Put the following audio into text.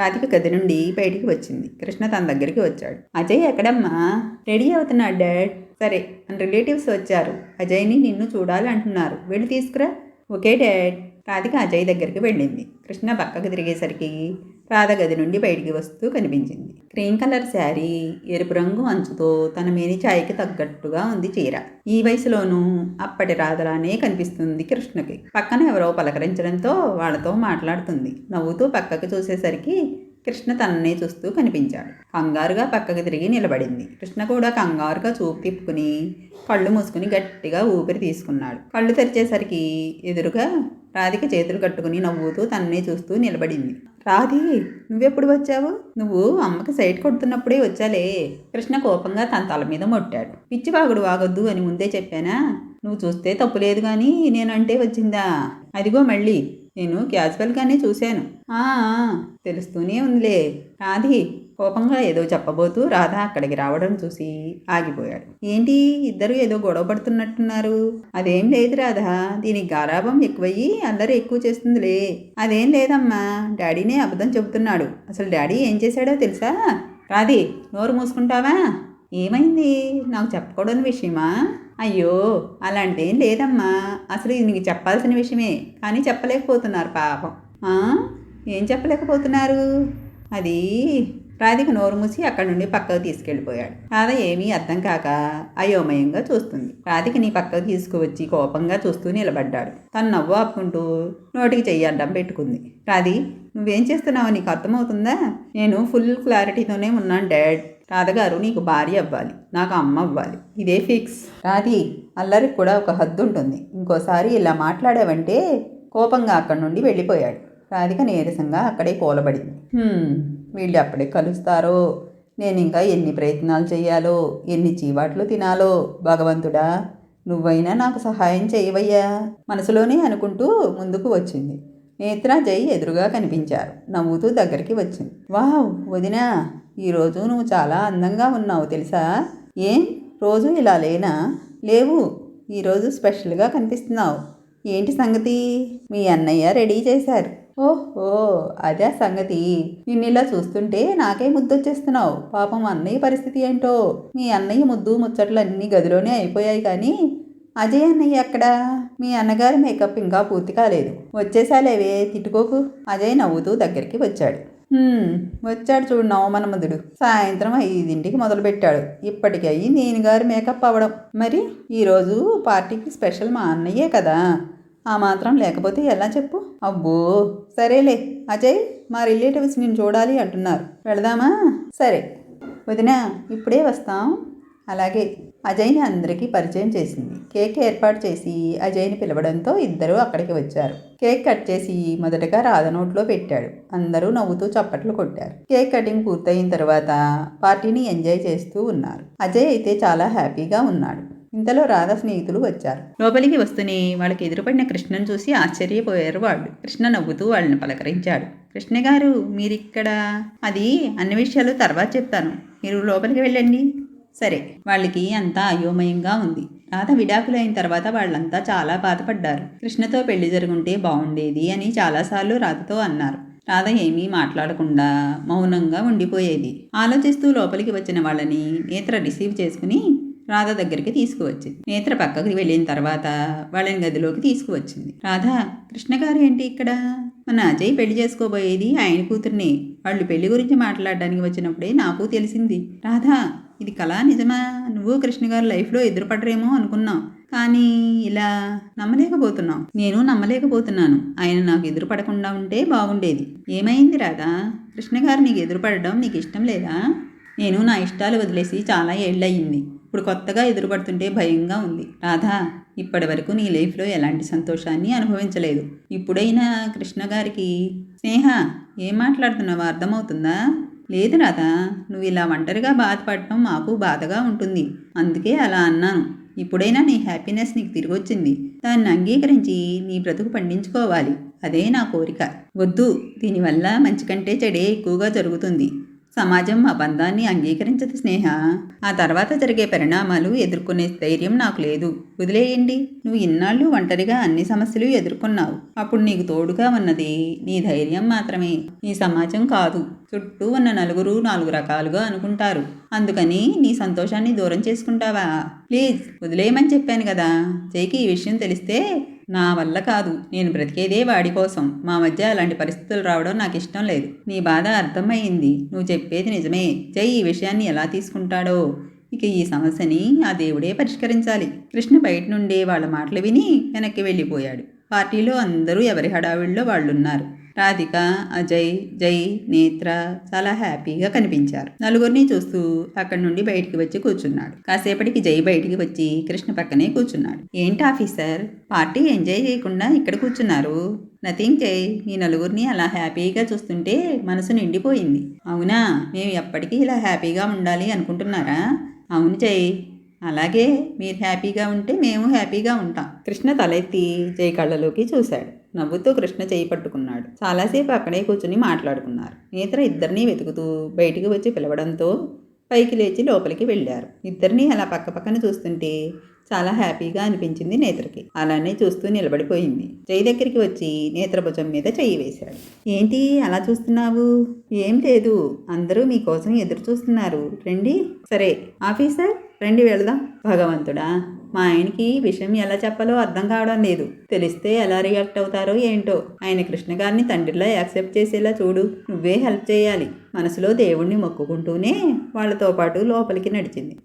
రాధిక గది నుండి బయటికి వచ్చింది. కృష్ణ తన దగ్గరికి వచ్చాడు. అజయ్ ఎక్కడమ్మా? రెడీ అవుతున్నాడు డాడ్. సరే. మన రిలేటివ్స్ వచ్చారు. అజయ్ని నిన్ను చూడాలి అంటున్నారు వెళ్ళి తీసుకురా. Okay dad. రాధిక అజయ్ దగ్గరికి వెళ్ళింది. కృష్ణ పక్కకు తిరిగేసరికి రాధ గది నుండి బయటికి వస్తూ కనిపించింది. క్రీమ్ కలర్ శారీ ఎరుపు రంగు అంచుతో తన మేని ఛాయకి తగ్గట్టుగా ఉంది చీర. ఈ వయసులోనూ అప్పటి రాధలానే కనిపిస్తుంది కృష్ణకి. పక్కన ఎవరో పలకరించడంతో వాళ్ళతో మాట్లాడుతుంది. నవ్వుతూ పక్కకు చూసేసరికి కృష్ణ తననే చూస్తూ కనిపించాడు. కంగారుగా పక్కకు తిరిగి నిలబడింది. కృష్ణ కూడా కంగారుగా చూపు తిప్పుకుని కళ్ళు మూసుకుని గట్టిగా ఊపిరి తీసుకున్నాడు. కళ్ళు తెరిచేసరికి ఎదురుగా రాధిక చేతులు కట్టుకుని నవ్వుతూ తన్నే చూస్తూ నిలబడింది. రాధి నువ్వెప్పుడు వచ్చావు? నువ్వు అమ్మకి సైట్ కొడుతున్నప్పుడే వచ్చాలే. కృష్ణ కోపంగా తన తల మీద మొట్టాడు. పిచ్చివాగుడు వాగొద్దు అని ముందే చెప్పానా? నువ్వు చూస్తే తప్పు లేదు కానీ నేనంటే వచ్చిందా? అదిగో మళ్ళీ నేను క్యాజువల్గానే చూశాను. ఆ, తెలుస్తూనే ఉందిలే. రాధి కోపంగా ఏదో చెప్పబోతూ రాధ అక్కడికి రావడం చూసి ఆగిపోయాడు. ఏంటి? ఇద్దరు ఏదో గొడవ పడుతున్నట్టున్నారు. అదేం లేదు రాధా. దీనికి గారాభం ఎక్కువయ్యి అందరూ ఎక్కువ చేస్తుందిలే. అదేం లేదమ్మా. డాడీనే అబద్ధం చెబుతున్నాడు. అసలు డాడీ ఏం చేశాడో తెలుసా? రాధి నోరు మూసుకుంటావా? ఏమైంది? నాకు చెప్పకూడని విషయమా? అయ్యో అలాంటిదేం లేదమ్మా. అసలు ఇది నీకు చెప్పాల్సిన విషయమే. కానీ చెప్పలేకపోతున్నారు పాపం. ఏం చెప్పలేకపోతున్నారు? అది రాధిక నోరు మూసి అక్కడి నుండి పక్కకు తీసుకెళ్ళిపోయాడు. రాధ ఏమీ అర్థం కాక అయోమయంగా చూస్తుంది. రాధిక నీ పక్కకు తీసుకువచ్చి కోపంగా చూస్తూ నిలబడ్డాడు. తను నవ్వు ఆపుకుంటూ నోటికి చెయ్యి అడ్డం పెట్టుకుంది. రాధి నువ్వేం చేస్తున్నావు నీకు అర్థమవుతుందా? నేను ఫుల్ క్లారిటీతోనే ఉన్నాను డాడ్. రాధగారు నీకు భార్య అవ్వాలి. నాకు అమ్మ అవ్వాలి. ఇదే ఫిక్స్. రాధి అల్లరికి కూడా ఒక హద్దు ఉంటుంది. ఇంకోసారి ఇలా మాట్లాడావంటే కోపంగా అక్కడి నుండి వెళ్ళిపోయాడు. రాధిక నీరసంగా అక్కడే కూలబడింది. వీళ్ళు అప్పుడే కలుస్తారో? నేను ఇంకా ఎన్ని ప్రయత్నాలు చేయాలో ఎన్ని చీవాట్లు తినాలో? భగవంతుడా నువ్వైనా నాకు సహాయం చేయవయ్యా మనసులోనే అనుకుంటూ ముందుకు వచ్చింది. నేత్ర జై ఎదురుగా కనిపించారు. నవ్వుతూ దగ్గరికి వచ్చింది. వావ్ వదినా ఈరోజు నువ్వు చాలా అందంగా ఉన్నావు తెలుసా? ఏం? రోజు ఇలా లేనా? లేవు. ఈరోజు స్పెషల్గా కనిపిస్తున్నావు. ఏంటి సంగతి? మీ అన్నయ్య రెడీ చేశారు. ఓహో అదే సంగతి. నిన్ను ఇలా చూస్తుంటే నాకే ముద్దొచ్చేస్తున్నావు. పాపం అన్నయ్య పరిస్థితి ఏంటో? మీ అన్నయ్య ముద్దు ముచ్చట్లు అన్నీ గదిలోనే అయిపోయాయి కానీ అజయ్ అన్నయ్య ఎక్కడ? మీ అన్నగారి మేకప్ ఇంకా పూర్తి కాలేదు. వచ్చేసాలేవే తిట్టుకోకు. అజయ్ నవ్వుతూ దగ్గరికి వచ్చాడు. వచ్చాడు చూడు నవమన్మధుడు సాయంత్రం ఐదింటికి మొదలుపెట్టాడు. ఇప్పటికి అయ్యి నేను గారి మేకప్ అవ్వడం. మరి ఈరోజు పార్టీకి స్పెషల్ మా అన్నయ్యే కదా? ఆ మాత్రం లేకపోతే ఎలా చెప్పు? అబ్బో! సరేలే అజయ్ మా రిలేటివ్స్ నేను చూడాలి అంటున్నారు. వెళదామా? సరే. వదినా ఇప్పుడే వస్తాం. అలాగే అజయ్ని అందరికీ పరిచయం చేసింది. కేక్ ఏర్పాటు చేసి అజయ్ని పిలవడంతో ఇద్దరూ అక్కడికి వచ్చారు. కేక్ కట్ చేసి మొదటగా రాధ నోట్లో పెట్టాడు. అందరూ నవ్వుతూ చప్పట్లు కొట్టారు. కేక్ కటింగ్ పూర్తయిన తర్వాత పార్టీని ఎంజాయ్ చేస్తూ ఉన్నారు. అజయ్ అయితే చాలా హ్యాపీగా ఉన్నాడు. ఇంతలో రాధ స్నేహితులు వచ్చారు. లోపలికి వస్తూనే వాళ్ళకి ఎదురుపడిన కృష్ణను చూసి ఆశ్చర్యపోయారు వాళ్ళు. కృష్ణ నవ్వుతూ వాళ్ళని పలకరించాడు. కృష్ణ గారు మీరిక్కడ? అది అన్ని విషయాలు తర్వాత చెప్తాను. మీరు లోపలికి వెళ్ళండి. సరే. వాళ్ళకి అంతా అయోమయంగా ఉంది. రాధ విడాకులైన తర్వాత వాళ్ళంతా చాలా బాధపడ్డారు. కృష్ణతో పెళ్ళి జరుగుంటే బాగుండేది అని చాలాసార్లు రాధతో అన్నారు. రాధ ఏమీ మాట్లాడకుండా మౌనంగా ఉండిపోయేది. ఆలోచిస్తూ లోపలికి వచ్చిన వాళ్ళని నేత్ర రిసీవ్ చేసుకుని రాధ దగ్గరికి తీసుకువచ్చింది. నేత్ర పక్కకి వెళ్ళిన తర్వాత వాళ్ళని గదిలోకి తీసుకువచ్చింది. రాధ కృష్ణ గారు ఏంటి ఇక్కడ? మన అజయ్ పెళ్ళి చేసుకోబోయేది ఆయన కూతుర్ని. వాళ్ళు పెళ్ళి గురించి మాట్లాడడానికి వచ్చినప్పుడే నాకు తెలిసింది. రాధా ఇది కళా నిజమా? నువ్వు కృష్ణ గారు లైఫ్లో ఎదురుపడరేమో అనుకున్నావు. కానీ ఇలా నమ్మలేకపోతున్నావు. నేను నమ్మలేకపోతున్నాను. ఆయన నాకు ఎదురుపడకుండా ఉంటే బాగుండేది. ఏమైంది రాధా? కృష్ణ గారు నీకు ఎదురుపడడం నీకు ఇష్టం లేదా? నేను నా ఇష్టాలు వదిలేసి చాలా ఏళ్ళయింది. ఇప్పుడు కొత్తగా ఎదురుపడుతుంటే భయంగా ఉంది. రాధా ఇప్పటి వరకు నీ లైఫ్లో ఎలాంటి సంతోషాన్ని అనుభవించలేదు. ఇప్పుడైనా కృష్ణ గారికి స్నేహ ఏం మాట్లాడుతున్నావో అర్థమవుతుందా? లేదు రాధా నువ్వు ఇలా ఒంటరిగా బాధపడటం మాకు బాధగా ఉంటుంది. అందుకే అలా అన్నాను. ఇప్పుడైనా నీ హ్యాపీనెస్ నీకు తిరిగి వచ్చింది దాన్ని అంగీకరించి నీ బ్రతుకు పండించుకోవాలి. అదే నా కోరిక. వద్దు దీనివల్ల మంచి కంటే చెడే ఎక్కువగా జరుగుతుంది. సమాజం మా బంధాన్ని అంగీకరించదు స్నేహ. ఆ తర్వాత జరిగే పరిణామాలు ఎదుర్కొనే ధైర్యం నాకు లేదు. వదిలేయండి. నువ్వు ఇన్నాళ్ళు ఒంటరిగా అన్ని సమస్యలు ఎదుర్కొన్నావు. అప్పుడు నీకు తోడుగా ఉన్నది నీ ధైర్యం మాత్రమే. నీ సమాజం కాదు. చుట్టూ ఉన్న నలుగురు నాలుగు రకాలుగా అనుకుంటారు. అందుకని నీ సంతోషాన్ని దూరం చేసుకుంటావా? ప్లీజ్ వదిలేయమని చెప్పాను కదా. జైకి ఈ విషయం తెలిస్తే నా వల్ల కాదు. నేను బ్రతికేదే వాడి కోసం. మా మధ్య అలాంటి పరిస్థితులు రావడం నాకు ఇష్టం లేదు. నీ బాధ అర్థమయ్యింది. నువ్వు చెప్పేది నిజమే. జై ఈ విషయాన్ని ఎలా తీసుకుంటాడో? ఇక ఈ సమస్యని ఆ దేవుడే పరిష్కరించాలి. కృష్ణ బయట నుండే వాళ్ళ మాటలు విని వెనక్కి వెళ్ళిపోయాడు. పార్టీలో అందరూ ఎవరి హడావిడిలో వాళ్ళున్నారు. రాధిక అజయ్ జై నేత్ర చాలా హ్యాపీగా కనిపించారు. నలుగురిని చూస్తూ అక్కడి నుండి బయటికి వచ్చి కూర్చున్నాడు. కాసేపటికి జై బయటికి వచ్చి కృష్ణ పక్కనే కూర్చున్నాడు. ఏంటి ఆఫీసర్? పార్టీ ఎంజాయ్ చేయకుండా ఇక్కడ కూర్చున్నారు. నథింగ్ జై ఈ నలుగురిని అలా హ్యాపీగా చూస్తుంటే మనసు నిండిపోయింది. అవునా? మేము ఎప్పటికీ ఇలా హ్యాపీగా ఉండాలి అనుకుంటున్నారా? అవును జై. అలాగే మీరు హ్యాపీగా ఉంటే మేము హ్యాపీగా ఉంటాం. కృష్ణ తలెత్తి జై కళ్ళలోకి చూశాడు. నవ్వుతూ కృష్ణ చేయి పట్టుకున్నాడు. చాలాసేపు అక్కడే కూర్చుని మాట్లాడుకున్నారు. నేత్ర ఇద్దరినీ వెతుకుతూ బయటికి వచ్చి పిలవడంతో పైకి లేచి లోపలికి వెళ్ళారు. ఇద్దరినీ అలా పక్క పక్కన చూస్తుంటే చాలా హ్యాపీగా అనిపించింది నేత్రకి. అలానే చూస్తూ నిలబడిపోయింది. జై దగ్గరికి వచ్చి నేత్ర భుజం మీద చెయ్యి వేశాడు. ఏంటి? అలా చూస్తున్నావు? ఏం లేదు. అందరూ మీకోసం ఎదురు చూస్తున్నారు. రండి. సరే ఆఫీసర్? రండి వెళదాం. భగవంతుడా మా ఆయనకి విషయం ఎలా చెప్పాలో అర్థం కావడం లేదు. తెలిస్తే ఎలా రియాక్ట్ అవుతారో ఏంటో. ఆయన కృష్ణ గారిని తండ్రిలా యాక్సెప్ట్ చేసేలా చూడు. నువ్వే హెల్ప్ చేయాలి. మనసులో దేవుణ్ణి మొక్కుకుంటూనే వాళ్ళతో పాటు లోపలికి నడిచింది.